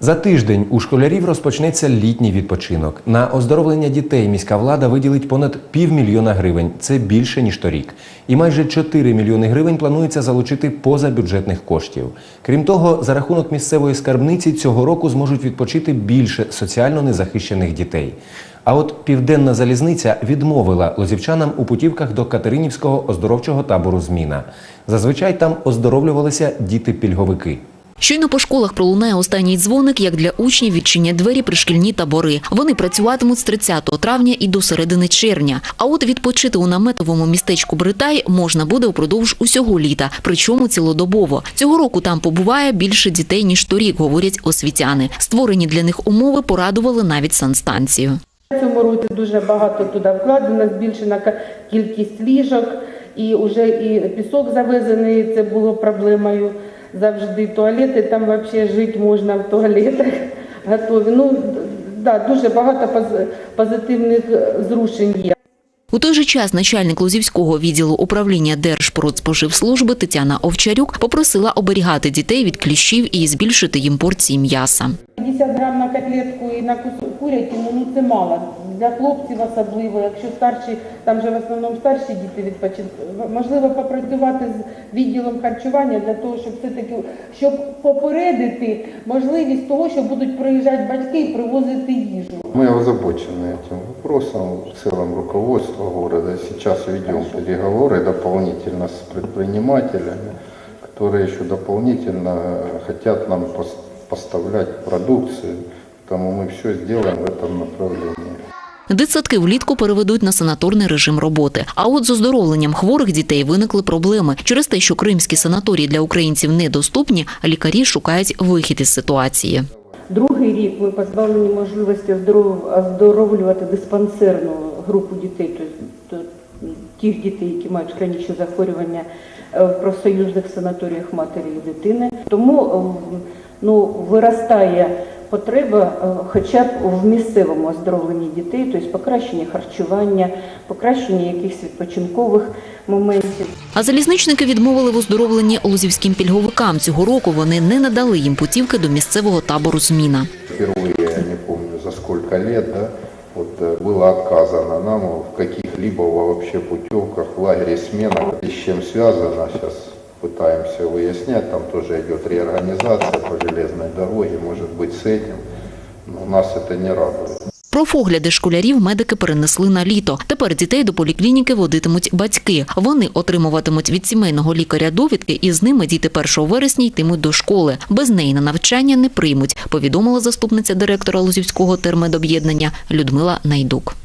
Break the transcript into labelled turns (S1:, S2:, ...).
S1: За тиждень у школярів розпочнеться літній відпочинок. На оздоровлення дітей міська влада виділить понад півмільйона гривень. Це більше ніж торік. І майже 4 мільйони гривень планується залучити позабюджетних коштів. Крім того, за рахунок місцевої скарбниці цього року зможуть відпочити більше соціально незахищених дітей. А от південна залізниця відмовила лозівчанам у путівках до Катеринівського оздоровчого табору Зміна. Зазвичай там оздоровлювалися діти-пільговики.
S2: Щойно по школах пролунає останній дзвоник, як для учнів відчинять двері пришкільні табори. Вони працюватимуть з 30 травня і до середини червня. А от відпочити у наметовому містечку Бритай можна буде упродовж усього літа, причому цілодобово. Цього року там побуває більше дітей ніж торік, говорять освітяни. Створені для них умови порадували навіть санстанцію.
S3: Цьому році дуже багато туди вкладено, збільшена кількість ліжок, і вже і пісок завезений, це було проблемою завжди. Туалети там взагалі жити можна в туалетах готові. Ну, да, дуже багато поз- позитивних е, зрушень є.
S2: У той же час начальник Лозівського відділу управління Держпродспоживслужби Тетяна Овчарюк попросила оберігати дітей від кліщів і збільшити їм порції м'яса.
S3: 50 грам на котлетку і на курятину, ну це мало Для хлопців особливо, якщо старші, там же в основному старші діти відпочинку. Можливо, попрацювати з відділом харчування для того, щоб все-таки, щоб попередити можливість того, що будуть приїжджати батьки і привозити їжу.
S4: Мы озабочены этим вопросом, в целом руководство города. Сейчас ведем переговоры дополнительно с предпринимателями, которые еще дополнительно хотят нам пос- поставлять продукцию. Поэтому мы все сделаем в этом направлении.
S2: Дитсадки влітку переведуть на санаторний режим роботи. А от з оздоровленням хворих дітей виникли проблеми. Через те, що кримські санаторії для українців недоступні, лікарі шукають вихід із ситуації.
S3: Другий рік ми позбавлені можливості оздоров- оздоровлювати диспансерну групу дітей, тобто тих дітей, які мають хронічні захворювання е, в профсоюзних санаторіях матері і дитини. Тому ну, виростає потреба е, хоча б в місцевому оздоровленні дітей, тобто покращення харчування, покращення якихось відпочинкових моментів.
S2: А залізничники відмовили в оздоровленні лозівським пільговикам. Цього року вони не надали їм путівки до місцевого табору «Зміна».
S4: Впервые, я не помню за сколько лет, да, вот э, было отказано нам в каких-либо вообще путевках в лагере смена. И с чем связано, сейчас пытаемся выяснять, там тоже идет реорганизация по железной дороге, может быть с этим, но нас это не радует.
S2: Профогляди школярів медики перенесли на літо. Тепер дітей до поліклініки водитимуть батьки. Вони отримуватимуть від сімейного лікаря довідки, і з ними діти 1 вересня йтимуть до школи. Без неї на навчання не приймуть, повідомила заступниця директора Лозівського термедоб'єднання Людмила Найдук.